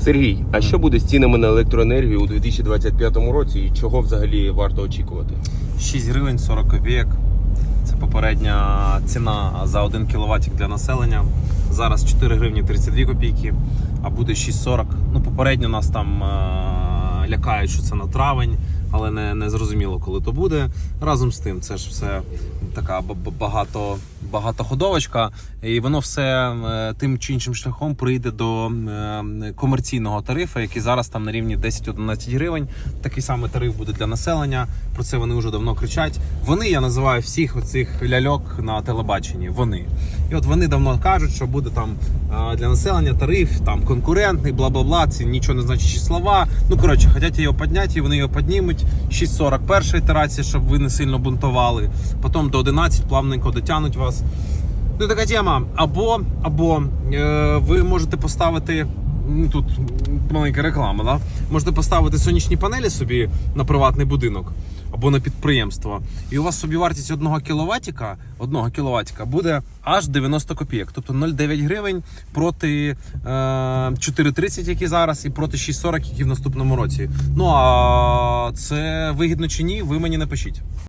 Сергій, а що буде з цінами на електроенергію у 2025 році і чого взагалі варто очікувати? 6 гривень 40 копійок. Це попередня ціна за 1 кВт для населення. Зараз 4 гривні 32 копійки, а буде 6,40. Ну, попередньо нас там е- лякають, що це на травень, але не, не зрозуміло, коли то буде. Разом з тим, це ж все така багато, багатоходовочка, і воно все е, тим чи іншим шляхом прийде до е, комерційного тарифу, який зараз там на рівні 10-11 гривень. Такий самий тариф буде для населення. Про це вони вже давно кричать. Вони я називаю всіх оцих ляльок на телебаченні. Вони. І от вони давно кажуть, що буде там е, для населення тариф там конкурентний, бла бла бла. Ці нічого не значущі слова. Ну коротше, хочуть його підняти, і вони його піднімуть. 6.40 перша ітерація, щоб ви не сильно бунтували. Потім до 11 плавненько дотягнуть вас. Ну, така тема. Або, або е, ви можете поставити. ну, Тут маленька реклама, да? Можете поставити сонячні панелі собі на приватний будинок або на підприємство. І у вас собівартість 1 кВт, 1 кВт буде аж 90 копійок. Тобто 0,9 гривень проти е, 4,30, які зараз, і проти 6,40, які в наступному році. Ну а це вигідно чи ні, ви мені напишіть.